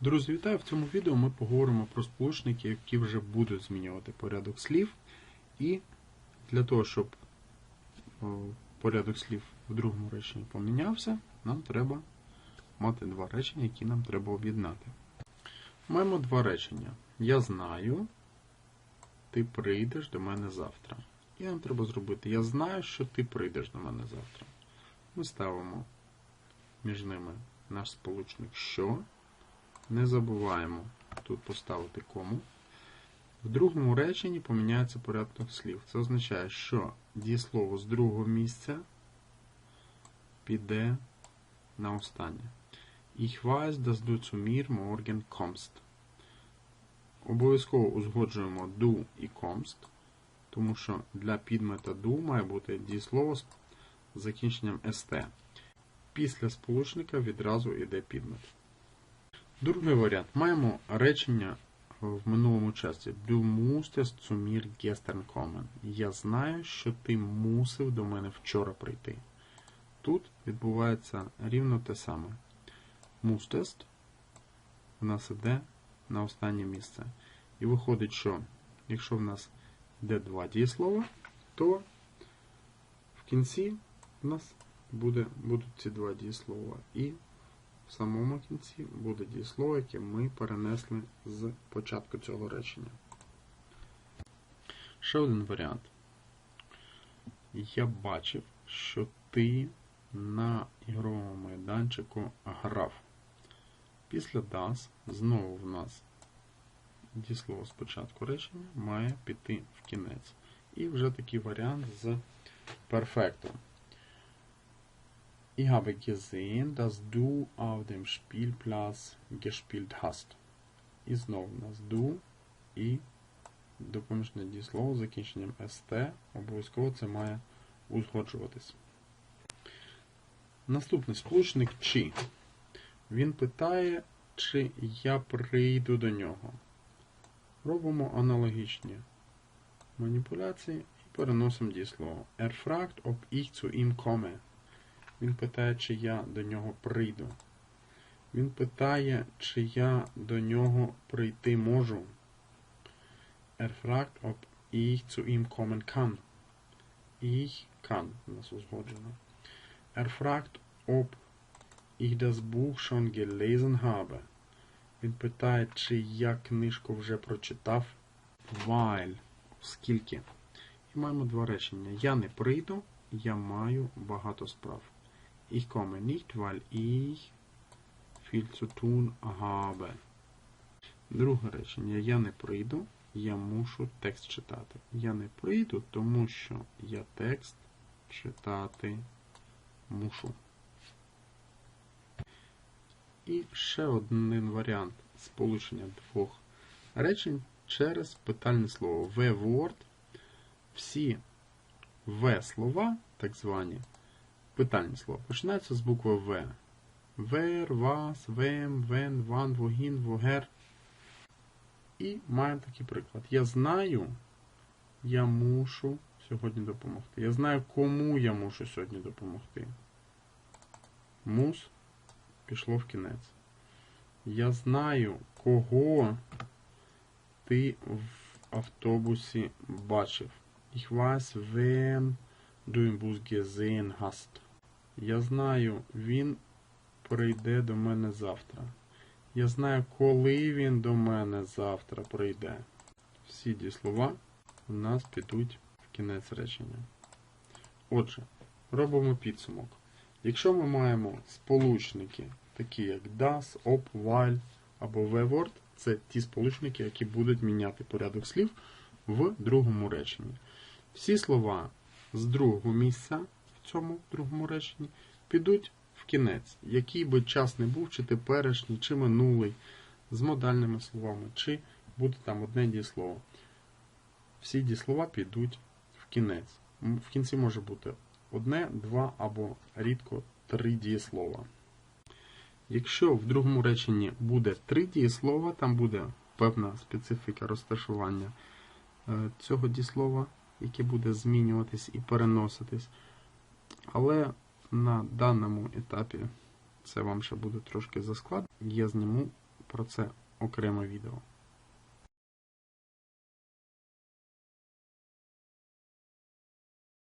Друзі, вітаю! В цьому відео ми поговоримо про сполучники, які вже будуть змінювати порядок слів. І для того, щоб порядок слів в другому реченні помінявся, нам треба мати два речення, які нам треба об'єднати. Маємо два речення. Я знаю, ти прийдеш до мене завтра. І нам треба зробити Я знаю, що ти прийдеш до мене завтра. Ми ставимо між ними наш сполучник що. Не забуваємо тут поставити кому. В другому реченні поміняється порядок слів. Це означає, що дієслово з другого місця піде на останнє. Ich weiß, dass du zu mir morgen kommst. Обов'язково узгоджуємо du і kommst, тому що для підмета du має бути дієслово з закінченням st. Після сполучника відразу йде підмет. Другий варіант. Маємо речення в минулому часі. Du musstest zu mir gestern kommen. Я знаю, що ти мусив до мене вчора прийти. Тут відбувається рівно те саме. Musstest в нас іде на останнє місце. І виходить, що якщо в нас йде два дієслова, то в кінці в нас буде, будуть ці два дієслова. І в самому кінці буде дієслово, яке ми перенесли з початку цього речення. Ще один варіант. Я бачив, що ти на ігровому майданчику грав. Після das знову в нас дієслово з початку речення має піти в кінець. І вже такий варіант з перфектом. Ich habe gesehen, dass du auf dem Spielplatz gespielt hast. І знову у нас du і допоміжне дієслово з закінченням st. Обов'язково це має узгоджуватись. Наступний сполучник чи. Він питає, чи я прийду до нього. Робимо аналогічні маніпуляції і переносимо дієслово. Er fragt, ob ich zu ihm komme. Він питає, чи я до нього прийду. Він питає, чи я до нього прийти можу. Er fragt, ob ich zu ihm kommen kann. Ich kann нас узгоджено. Er fragt, ob ich das Buch schon gelesen habe. Він питає, чи я книжку вже прочитав. Weil. Скільки. І маємо два речення. Я не прийду, я маю багато справ. Ich komme nicht, weil ich viel zu tun habe. Друге речення. Я не прийду, я мушу текст читати. Я не прийду, тому що я текст читати мушу. І ще один варіант сполучення двох речень через питальне слово. В-word. Всі В слова, так звані, питальні слова, починаються з букви В. Вер, вас, вем, вен, ван, вогін, вогер. І маємо такий приклад. Я знаю, я мушу сьогодні допомогти. Я знаю, кому я мушу сьогодні допомогти. Мус пішло в кінець. Я знаю, кого ти в автобусі бачив. Ich weiß, wem du im Bus gesehen hast. Я знаю, він прийде до мене завтра. Я знаю, коли він до мене завтра прийде. Всі ті слова у нас підуть в кінець речення. Отже, робимо підсумок. Якщо ми маємо сполучники, такі як das, op, while або v-word, це ті сполучники, які будуть міняти порядок слів в другому реченні. Всі слова з другого місця цьому другому реченні підуть в кінець, який би час не був, чи теперішній, чи минулий, з модальними словами, чи буде там одне дієслово. Всі дієслова підуть в кінець. В кінці може бути одне, два або рідко три дієслова. Якщо в другому реченні буде три дієслова, там буде певна специфіка розташування цього дієслова, яке буде змінюватись і переноситись. Але на даному етапі це вам ще буде трошки заскладно. Я зніму про це окреме відео.